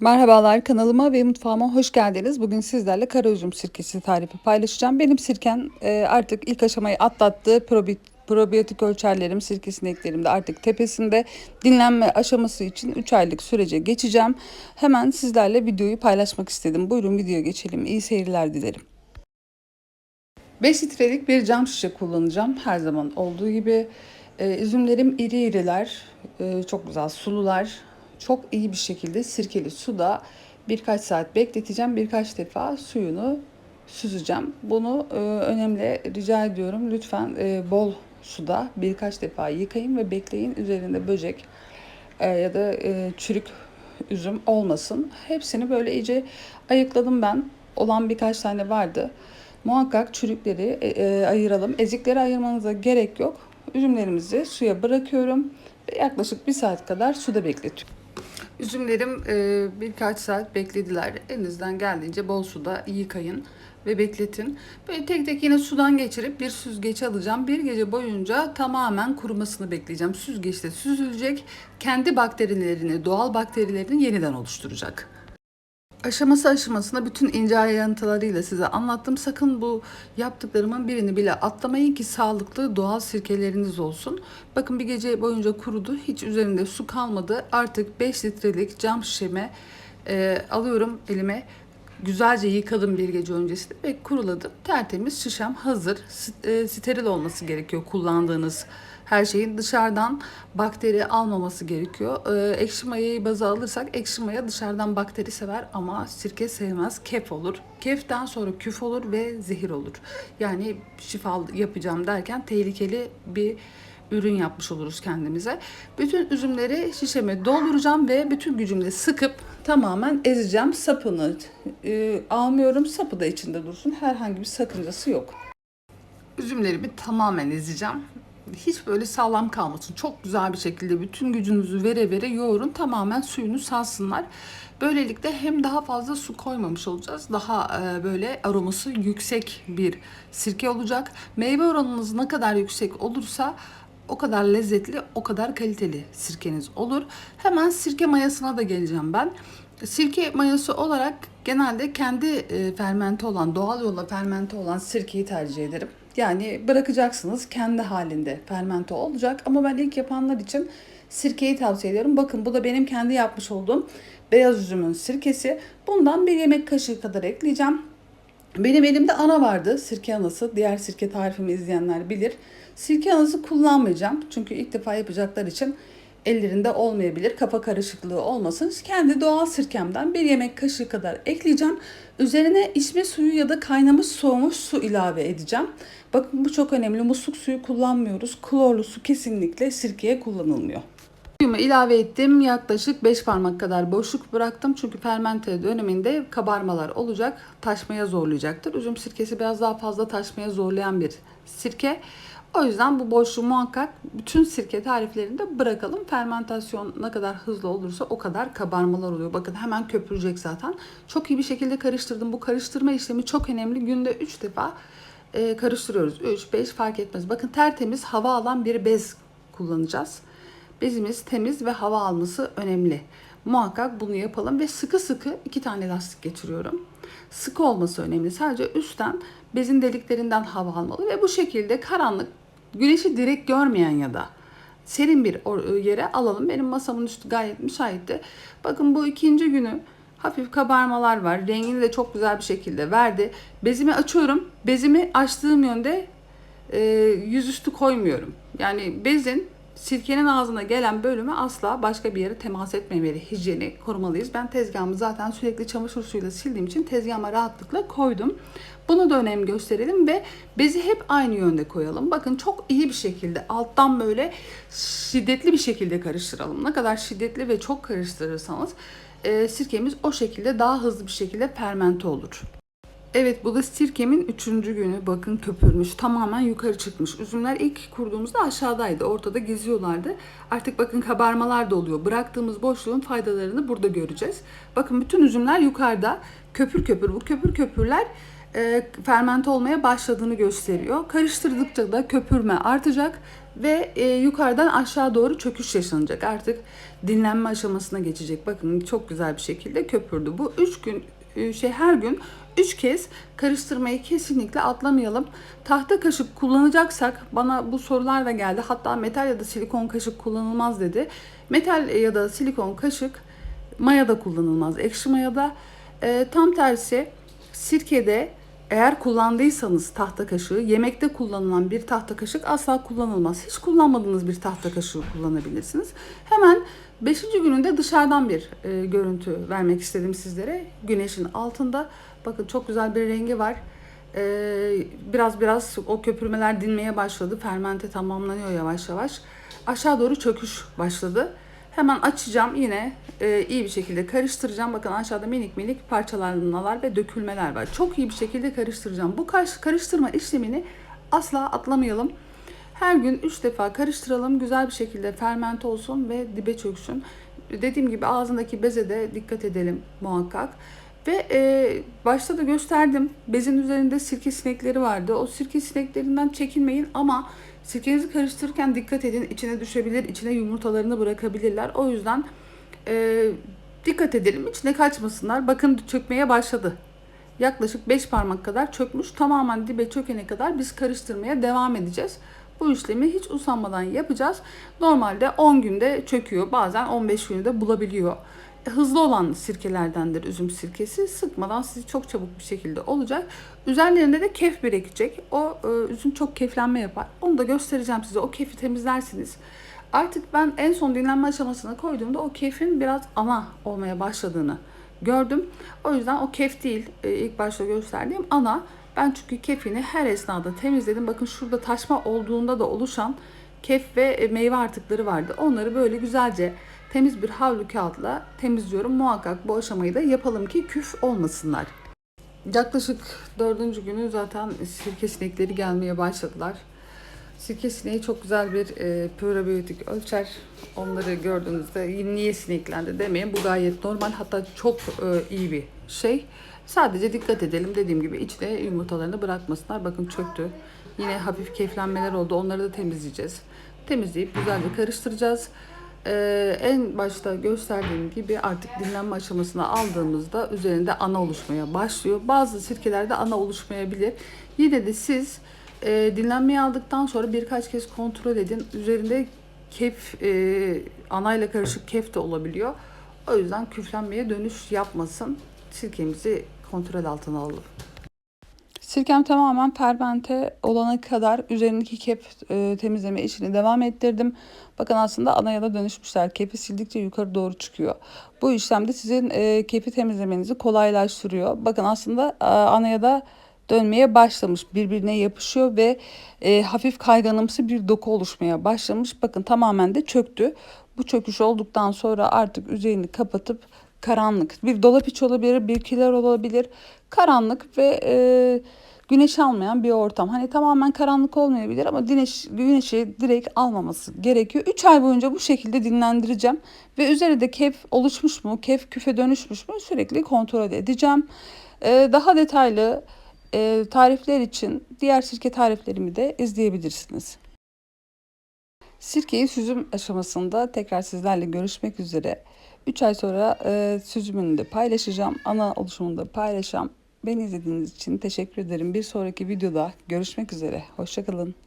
Merhabalar kanalıma ve mutfağıma hoş geldiniz. Bugün sizlerle kara üzüm sirkesi tarifi paylaşacağım. Benim sirken e, artık ilk aşamayı atlattı. Probi, probiyotik ölçerlerim sirke sineklerim artık tepesinde. Dinlenme aşaması için 3 aylık sürece geçeceğim. Hemen sizlerle videoyu paylaşmak istedim. Buyurun videoya geçelim. İyi seyirler dilerim. 5 litrelik bir cam şişe kullanacağım. Her zaman olduğu gibi. E, üzümlerim iri iriler. E, çok güzel sulular çok iyi bir şekilde sirkeli suda birkaç saat bekleteceğim. Birkaç defa suyunu süzeceğim. Bunu e, önemli rica ediyorum. Lütfen e, bol suda birkaç defa yıkayın ve bekleyin. Üzerinde böcek e, ya da e, çürük üzüm olmasın. Hepsini böyle iyice ayıkladım ben. Olan birkaç tane vardı. Muhakkak çürükleri e, e, ayıralım. Ezikleri ayırmanıza gerek yok. Üzümlerimizi suya bırakıyorum ve yaklaşık bir saat kadar suda bekletiyorum. Üzümlerim e, birkaç saat beklediler. Elinizden geldiğince bol suda yıkayın ve bekletin. Böyle tek tek yine sudan geçirip bir süzgeç alacağım. Bir gece boyunca tamamen kurumasını bekleyeceğim. Süzgeçte süzülecek. Kendi bakterilerini, doğal bakterilerini yeniden oluşturacak. Aşaması aşamasına bütün ince ayrıntılarıyla size anlattım. Sakın bu yaptıklarımın birini bile atlamayın ki sağlıklı doğal sirkeleriniz olsun. Bakın bir gece boyunca kurudu. Hiç üzerinde su kalmadı. Artık 5 litrelik cam şişeme e, alıyorum elime. Güzelce yıkadım bir gece öncesinde ve kuruladım. Tertemiz şişem hazır. E, steril olması gerekiyor kullandığınız her şeyin dışarıdan bakteri almaması gerekiyor. Ee, ekşi mayayı baza alırsak ekşi maya dışarıdan bakteri sever ama sirke sevmez. Kef olur. Keften sonra küf olur ve zehir olur. Yani şifa yapacağım derken tehlikeli bir ürün yapmış oluruz kendimize. Bütün üzümleri şişeme dolduracağım ve bütün gücümle sıkıp tamamen ezeceğim. Sapını e, almıyorum. Sapı da içinde dursun. Herhangi bir sakıncası yok. Üzümlerimi tamamen ezeceğim hiç böyle sağlam kalmasın. Çok güzel bir şekilde bütün gücünüzü vere vere yoğurun. Tamamen suyunu salsınlar. Böylelikle hem daha fazla su koymamış olacağız. Daha e, böyle aroması yüksek bir sirke olacak. Meyve oranınız ne kadar yüksek olursa o kadar lezzetli, o kadar kaliteli sirkeniz olur. Hemen sirke mayasına da geleceğim ben. Sirke mayası olarak genelde kendi e, fermente olan, doğal yolla fermente olan sirkeyi tercih ederim. Yani bırakacaksınız kendi halinde fermente olacak ama ben ilk yapanlar için sirkeyi tavsiye ediyorum. Bakın bu da benim kendi yapmış olduğum beyaz üzümün sirkesi. Bundan bir yemek kaşığı kadar ekleyeceğim. Benim elimde ana vardı, sirke anası. Diğer sirke tarifimi izleyenler bilir. Sirke anası kullanmayacağım. Çünkü ilk defa yapacaklar için ellerinde olmayabilir. Kafa karışıklığı olmasın. Kendi doğal sirkemden bir yemek kaşığı kadar ekleyeceğim. Üzerine içme suyu ya da kaynamış soğumuş su ilave edeceğim. Bakın bu çok önemli. Musluk suyu kullanmıyoruz. Klorlu su kesinlikle sirkeye kullanılmıyor. Suyumu ilave ettim. Yaklaşık 5 parmak kadar boşluk bıraktım. Çünkü fermente döneminde kabarmalar olacak. Taşmaya zorlayacaktır. Üzüm sirkesi biraz daha fazla taşmaya zorlayan bir sirke. O yüzden bu boşluğu muhakkak bütün sirke tariflerinde bırakalım. Fermentasyon ne kadar hızlı olursa o kadar kabarmalar oluyor. Bakın hemen köpürecek zaten. Çok iyi bir şekilde karıştırdım. Bu karıştırma işlemi çok önemli. Günde 3 defa e, karıştırıyoruz. 3, 5 fark etmez. Bakın tertemiz hava alan bir bez kullanacağız. Bezimiz temiz ve hava alması önemli. Muhakkak bunu yapalım ve sıkı sıkı iki tane lastik geçiriyorum. Sıkı olması önemli. Sadece üstten bezin deliklerinden hava almalı ve bu şekilde karanlık güneşi direkt görmeyen ya da serin bir yere alalım. Benim masamın üstü gayet müsaitti. Bakın bu ikinci günü hafif kabarmalar var. Rengini de çok güzel bir şekilde verdi. Bezimi açıyorum. Bezimi açtığım yönde e, yüzüstü koymuyorum. Yani bezin sirkenin ağzına gelen bölümü asla başka bir yere temas etmemeli. Hijyeni korumalıyız. Ben tezgahımı zaten sürekli çamaşır suyuyla sildiğim için tezgahıma rahatlıkla koydum. Bunu da önem gösterelim ve bezi hep aynı yönde koyalım. Bakın çok iyi bir şekilde alttan böyle şiddetli bir şekilde karıştıralım. Ne kadar şiddetli ve çok karıştırırsanız e, sirkemiz o şekilde daha hızlı bir şekilde fermente olur. Evet bu da sirkemin üçüncü günü. Bakın köpürmüş. Tamamen yukarı çıkmış. Üzümler ilk kurduğumuzda aşağıdaydı. Ortada geziyorlardı. Artık bakın kabarmalar da oluyor. Bıraktığımız boşluğun faydalarını burada göreceğiz. Bakın bütün üzümler yukarıda. Köpür köpür. Bu köpür köpürler e, fermente olmaya başladığını gösteriyor. Karıştırdıkça da köpürme artacak ve e, yukarıdan aşağı doğru çöküş yaşanacak. Artık dinlenme aşamasına geçecek. Bakın çok güzel bir şekilde köpürdü. Bu 3 gün şey her gün 3 kez karıştırmayı kesinlikle atlamayalım. Tahta kaşık kullanacaksak bana bu sorular da geldi. Hatta metal ya da silikon kaşık kullanılmaz dedi. Metal ya da silikon kaşık mayada kullanılmaz. Ekşi mayada e, tam tersi sirkede eğer kullandıysanız tahta kaşığı, yemekte kullanılan bir tahta kaşık asla kullanılmaz. Hiç kullanmadığınız bir tahta kaşığı kullanabilirsiniz. Hemen 5. gününde dışarıdan bir e, görüntü vermek istedim sizlere. Güneşin altında. Bakın çok güzel bir rengi var. E, biraz biraz o köpürmeler dinmeye başladı. Fermente tamamlanıyor yavaş yavaş. Aşağı doğru çöküş başladı. Hemen açacağım yine e, iyi bir şekilde karıştıracağım. Bakın aşağıda minik minik parçalanmalar ve dökülmeler var. Çok iyi bir şekilde karıştıracağım. Bu karış, karıştırma işlemini asla atlamayalım. Her gün 3 defa karıştıralım. Güzel bir şekilde fermente olsun ve dibe çöksün. Dediğim gibi ağzındaki beze de dikkat edelim muhakkak. Ve e, başta da gösterdim. Bezin üzerinde sirke sinekleri vardı. O sirke sineklerinden çekinmeyin ama sirkenizi karıştırırken dikkat edin. İçine düşebilir, içine yumurtalarını bırakabilirler. O yüzden e, dikkat edelim. İçine kaçmasınlar. Bakın çökmeye başladı. Yaklaşık 5 parmak kadar çökmüş. Tamamen dibe çökene kadar biz karıştırmaya devam edeceğiz. Bu işlemi hiç usanmadan yapacağız. Normalde 10 günde çöküyor. Bazen 15 günde bulabiliyor hızlı olan sirkelerdendir üzüm sirkesi. Sıkmadan sizi çok çabuk bir şekilde olacak. Üzerlerinde de kef birikecek. O e, üzüm çok keflenme yapar. Onu da göstereceğim size. O kefi temizlersiniz. Artık ben en son dinlenme aşamasına koyduğumda o kefin biraz ana olmaya başladığını gördüm. O yüzden o kef değil e, ilk başta gösterdiğim ana. Ben çünkü kefini her esnada temizledim. Bakın şurada taşma olduğunda da oluşan kef ve meyve artıkları vardı. Onları böyle güzelce temiz bir havlu kağıtla temizliyorum. Muhakkak bu aşamayı da yapalım ki küf olmasınlar. Yaklaşık dördüncü günü zaten sirke sinekleri gelmeye başladılar. Sirke sineği çok güzel bir e, probiyotik ölçer. Onları gördüğünüzde niye sineklendi demeyin. Bu gayet normal hatta çok e, iyi bir şey. Sadece dikkat edelim dediğim gibi içine yumurtalarını bırakmasınlar. Bakın çöktü. Yine hafif keflenmeler oldu. Onları da temizleyeceğiz. Temizleyip güzelce karıştıracağız. Ee, en başta gösterdiğim gibi artık dinlenme aşamasına aldığımızda üzerinde ana oluşmaya başlıyor. Bazı sirkelerde ana oluşmayabilir. Yine de siz e, dinlenmeye aldıktan sonra birkaç kez kontrol edin. Üzerinde kef, e, anayla karışık kef de olabiliyor. O yüzden küflenmeye dönüş yapmasın. Sirkemizi kontrol altına alalım. Sirkem tamamen fermente olana kadar üzerindeki kep e, temizleme işini devam ettirdim. Bakın aslında anaya da dönüşmüşler. Kepi sildikçe yukarı doğru çıkıyor. Bu işlemde sizin e, kepi temizlemenizi kolaylaştırıyor. Bakın aslında e, anaya da dönmeye başlamış. Birbirine yapışıyor ve e, hafif kayganımsı bir doku oluşmaya başlamış. Bakın tamamen de çöktü. Bu çöküş olduktan sonra artık üzerini kapatıp karanlık bir dolap iç olabilir, bir kiler olabilir. Karanlık ve e, güneş almayan bir ortam. Hani tamamen karanlık olmayabilir ama güneş, güneşi direkt almaması gerekiyor. 3 ay boyunca bu şekilde dinlendireceğim. Ve üzerinde kef oluşmuş mu, kef küfe dönüşmüş mü sürekli kontrol edeceğim. E, daha detaylı e, tarifler için diğer sirke tariflerimi de izleyebilirsiniz. Sirkeyi süzüm aşamasında tekrar sizlerle görüşmek üzere. 3 ay sonra e, süzümünü de paylaşacağım. Ana oluşumunu da paylaşacağım. Beni izlediğiniz için teşekkür ederim. Bir sonraki videoda görüşmek üzere. Hoşçakalın.